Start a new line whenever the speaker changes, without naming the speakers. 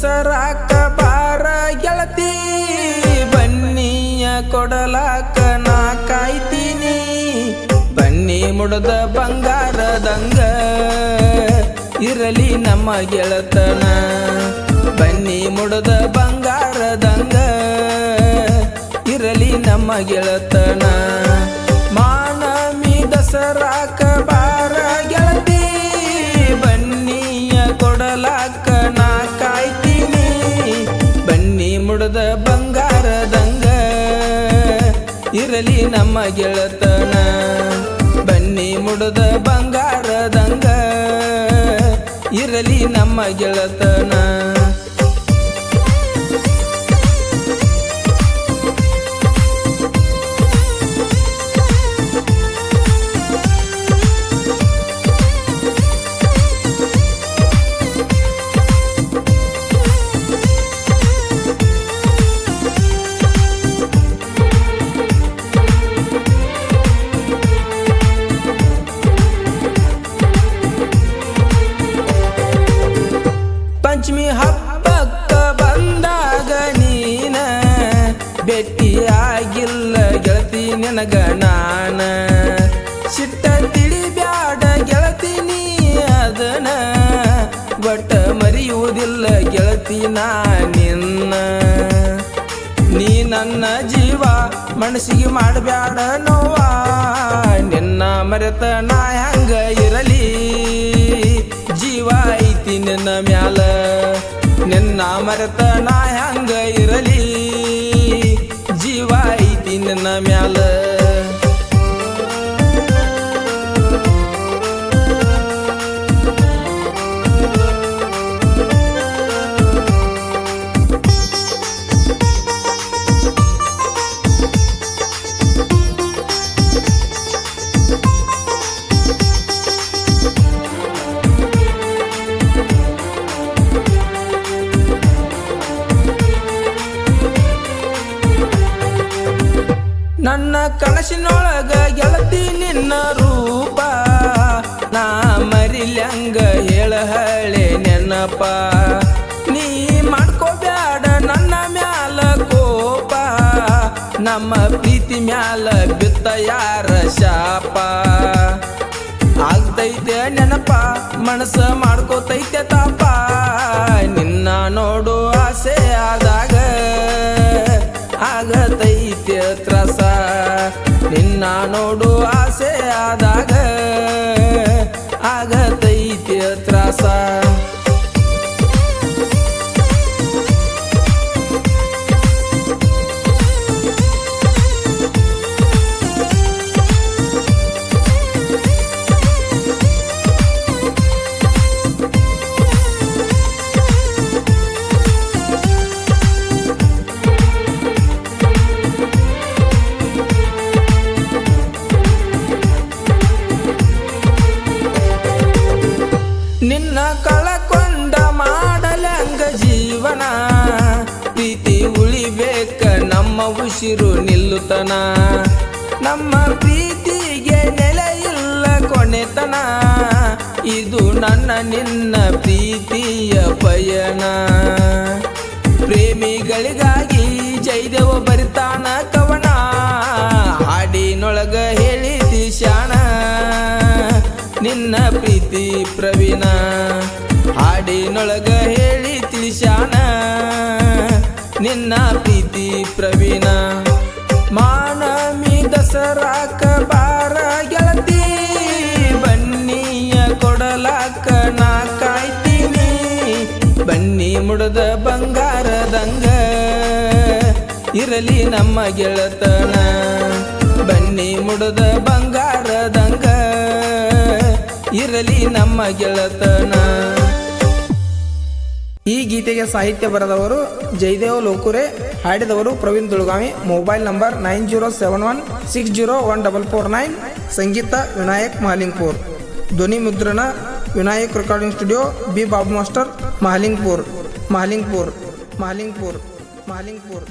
ದಸರಾಕ ಬಾರ ಗೆಳತಿ, ಬನ್ನಿಯ ಕೊಡಲಾಕ ನಾ ಕಾಯ್ತೀನಿ. ಬನ್ನಿ ಮುಡದ ಬಂಗಾರದಂಗ, ಇರಲಿ ನಮ್ಮ ಗೆಳತನ. ಬನ್ನಿ ಮುಡದ ಬಂಗಾರದಂಗ, ಇರಲಿ ನಮ್ಮ ಗೆಳತನ. ಮಾನಮಿ ದಸರಾಕ ಇರಲಿ ನಮ್ಮ ಗೆಳತನ. ಬನ್ನಿ ಮುಡದ ಬಂಗಾರದಂಗ. ಇರಲಿ ನಮ್ಮ ಗೆಳತನ. ನಿನಗ ನಾನ ಸಿಟ್ಟ ತಿಳಿಬ್ಯಾಡ ಗೆಳತಿ ನೀ ಅದನ. ಒಟ್ಟ ಮರೆಯುವುದಿಲ್ಲ ಗೆಳತಿ ನಾ ನಿನ್ನ. ನೀ ನನ್ನ ಜೀವ ಮನಸ್ಸಿಗೆ ಮಾಡಬ್ಯಾಡ ನೋವಾ. ನಿನ್ನ ಮರೆತ ನಾ ಹಂಗ ಇರಲಿ. ಜೀವ ಐತಿ ನಿನ್ನ ಮ್ಯಾಲ. ನಿನ್ನ ಮರೆತ ನಾ ಹಂಗ ನನ್ನ ಕನಸಿನೊಳಗ ಗೆಳತಿ ನಿನ್ನ ರೂಪ. ನಾ ಮರಿಲ್ಯಂಗ ಹೇಳ ಹಳೆ ನೆನಪ. ನೀ ಮಾಡ್ಕೋಬ್ಯಾಡ ನನ್ನ ಮ್ಯಾಲ ಕೋಪ. ನಮ್ಮ ಪ್ರೀತಿ ಮ್ಯಾಲ ಬಿತ್ತ ಯಾರ ಶಾಪ. ಆಗ್ತೈತೆ ನೆನಪ, ಮನಸ್ಸು ಮಾಡ್ಕೋತೈತೆ ತಾಪ. ನಿನ್ನ ನೋಡು ಆಸೆ ಆದಾಗ ಆಗತೈತೆ ತ್ರಾಸ ಕಳಕೊಂಡ ಮಾಡಲಂಗ ಜೀವನ. ಪ್ರೀತಿ ಉಳಿಬೇಕ ನಮ್ಮ ಉಸಿರು ನಿಲ್ಲುತನ. ನಮ್ಮ ಪ್ರೀತಿಗೆ ನೆಲೆಯಿಲ್ಲ ಕೊನೆತನ. ಇದು ನನ್ನ ನಿನ್ನ ಪ್ರೀತಿಯ ಪಯಣ. ಪ್ರೇಮಿಗಳಿಗಾಗಿ ಜೈದೇವ ಬರಿತಾನ ಕವನ. ಹಾಡಿನೊಳಗ ಹೇಳಿದಿ ಶಾಣ. ನಿನ್ನ ಪ್ರೀತಿ ಪ್ರವೀಣ. ಹಾಡಿನೊಳಗ ಹೇಳಿ ತಿಳಿಸ್ಯಾನ. ನಿನ್ನ ಪ್ರೀತಿ ಪ್ರವೀಣ. ಮಾನಮಿ ದಸರಾಕ ಬಾರ ಗೆಳತಿ. ಬನ್ನಿಯ ಕೊಡಲಾಕ ನಾ ಕಾಯ್ತೀನಿ. ಬನ್ನಿ ಮುಡದ ಬಂಗಾರದಂಗ. ಇರಲಿ ನಮ್ಮ ಗೆಳತನ. ಬನ್ನಿ ಮುಡದ ಬಂಗಾರದಂಗ. ಇರಲಿ ನಮ್ಮ ಗೆಳತನ. ಗೀತೆಗೆ ಸಾಹಿತ್ಯ ಬರೆದವರು Jaydev Lokure, ಹಾಡಿದವರು Praveen Dulagavi mobile number nine zero seven one six zero one double four nine. ಸಂಗೀತ ವಿನಾಯಕ್ ಮಹಾಲಿಂಗ್ಪುರ್. ಧ್ವನಿ ಮುದ್ರಣ Vinayak recording studio, B Babu master Mahalingpur. Mahalingpur Mahalingpur Mahalingpur.